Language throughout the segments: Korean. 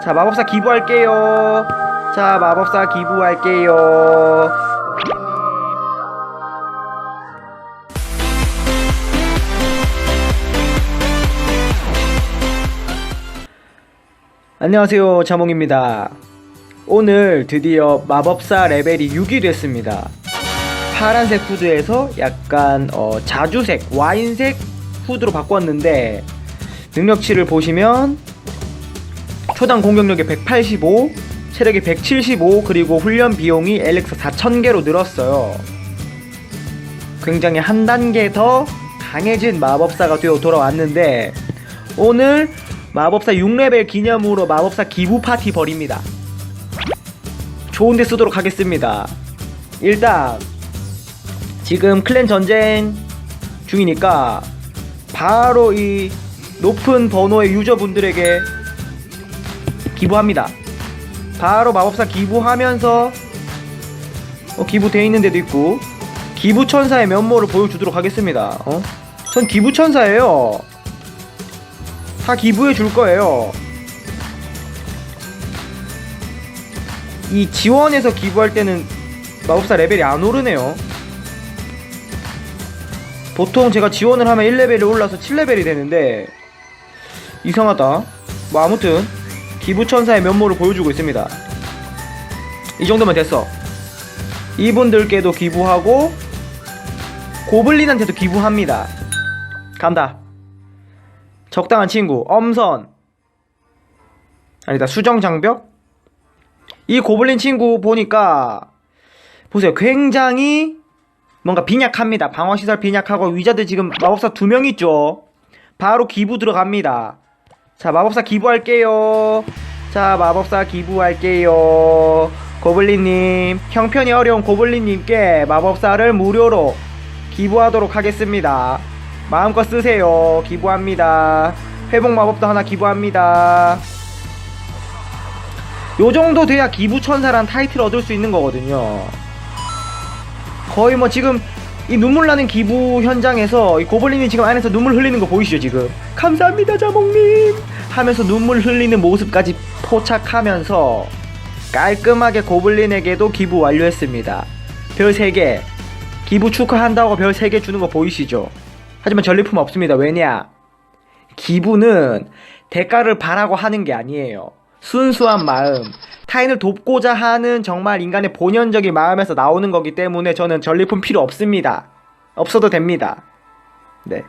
자 마법사 기부할게요. 자 마법사 기부할게요. 안녕하세요 자몽입니다. 오늘 드디어 마법사 레벨이 6이 됐습니다. 파란색 후드에서 약간 어, 자주색 와인색 후드로 바꿨는데 능력치를 보시면 초당 공격력이 185, 체력이 175, 그리고 훈련 비용이 엘릭서 4,000개로 늘었어요. 굉장히 한 단계 더 강해진 마법사가 되어 돌아왔는데 오늘 마법사 6레벨 기념으로 마법사 기부 파티 벌입니다. 좋은데 쓰도록 하겠습니다. 일단 지금 클랜 전쟁 중이니까 바로 이 높은 번호의 유저분들에게 기부합니다. 바로 마법사 기부하면서 어, 기부돼 있는 데도 있고 기부 천사의 면모를 보여주도록 하겠습니다. 어? 전 기부 천사예요. 다 기부해 줄 거예요. 이 지원에서 기부할 때는 마법사 레벨이 안 오르네요. 보통 제가 지원을 하면 1레벨이 올라서 7레벨이 되는데 이상하다. 뭐 아무튼 기부천사의 면모를 보여주고 있습니다. 이 정도면 됐어. 이분들께도 기부하고 고블린한테도 기부합니다. 간다. 적당한 친구 엄선 아니다 수정장벽 이 고블린 친구 보니까 보세요 굉장히 뭔가 빈약합니다 방어시설 빈약하고 위자들 지금 마법사 두 명 있죠 바로 기부 들어갑니다 자 마법사 기부할게요. 자 마법사 기부할게요. 고블린님 형편이 어려운 고블린님께 마법사를 무료로 기부하도록 하겠습니다. 마음껏 쓰세요. 기부합니다. 회복 마법도 하나 기부합니다. 요정도 돼야 기부천사란 타이틀 얻을 수 있는 거거든요. 거의 뭐 지금 이 눈물 나는 기부 현장에서 이 고블린이 지금 안에서 눈물 흘리는 거 보이시죠 지금? 감사합니다 자몽님! 하면서 눈물 흘리는 모습까지 포착하면서 깔끔하게 고블린에게도 기부 완료했습니다. 별 3개. 기부 축하한다고 별 3개 주는 거 보이시죠? 하지만 전리품 없습니다. 왜냐? 기부는 대가를 바라고 하는 게 아니에요 순수한 마음 타인을 돕고자 하는 정말 인간의 본연적인 마음에서 나오는 거기 때문에 저는 전리품 필요 없습니다. 없어도 됩니다. 네.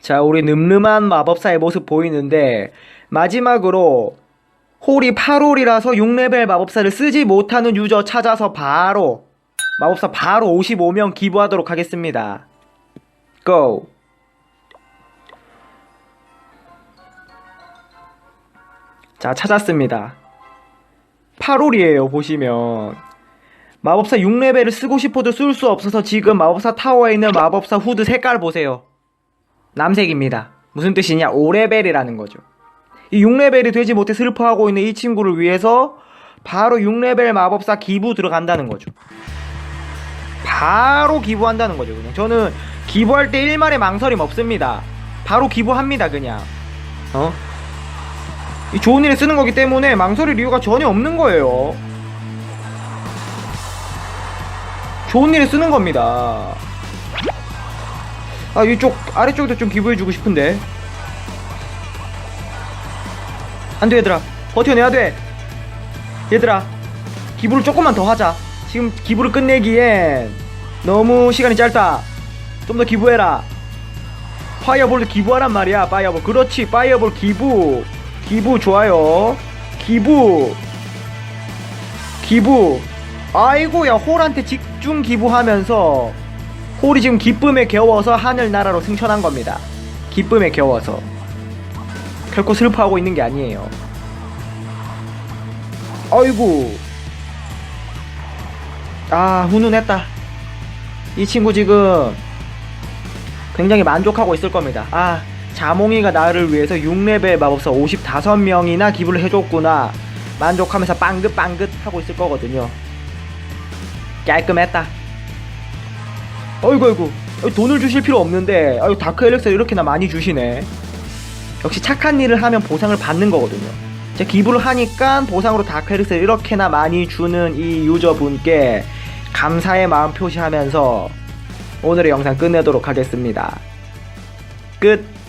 자, 우리 늠름한 마법사의 모습 보이는데 마지막으로 홀이 8홀이라서 6레벨 마법사를 쓰지 못하는 유저 찾아서 바로 마법사 바로 55명 기부하도록 하겠습니다. 고! 자, 찾았습니다. 8홀이에요, 보시면. 마법사 6레벨을 쓰고 싶어도 쓸 수 없어서 지금 마법사 타워에 있는 마법사 후드 색깔 보세요. 남색입니다. 무슨 뜻이냐? 5레벨이라는 거죠. 이 6레벨이 되지 못해 슬퍼하고 있는 이 친구를 위해서 바로 6레벨 마법사 기부 들어간다는 거죠. 바로 기부한다는 거죠, 그냥. 저는 기부할 때 일말의 망설임 없습니다. 바로 기부합니다, 그냥. 어? 이 좋은 일에 쓰는 거기 때문에 망설일 이유가 전혀 없는 거예요. 좋은 일에 쓰는 겁니다. 아, 이쪽, 아래쪽에도 좀 기부해주고 싶은데. 안 돼, 얘들아. 버텨내야 돼. 얘들아. 기부를 조금만 더 하자. 지금 기부를 끝내기엔 너무 시간이 짧다. 좀 더 기부해라. 파이어볼도 기부하란 말이야, 파이어볼. 그렇지, 파이어볼 기부. 기부 좋아요. 기부. 기부. 아이고야 홀한테 집중 기부하면서 홀이 지금 기쁨에 겨워서 하늘나라로 승천한 겁니다. 기쁨에 겨워서. 결코 슬퍼하고 있는 게 아니에요. 아이고. 아, 훈훈했다. 이 친구 지금 굉장히 만족하고 있을 겁니다. 아, 자몽이가 나를 위해서 6레벨 마법사 55명이나 기부를 해줬구나. 만족하면서 빵긋빵긋 하고 있을 거거든요. 깔끔했다. 어이구, 어이구. 돈을 주실 필요 없는데, 아유, 다크 엘렉스 이렇게나 많이 주시네. 역시 착한 일을 하면 보상을 받는 거거든요. 제가 기부를 하니까 보상으로 다크헬스를 이렇게나 많이 주는 이 유저분께 감사의 마음 표시하면서 오늘의 영상 끝내도록 하겠습니다. 끝.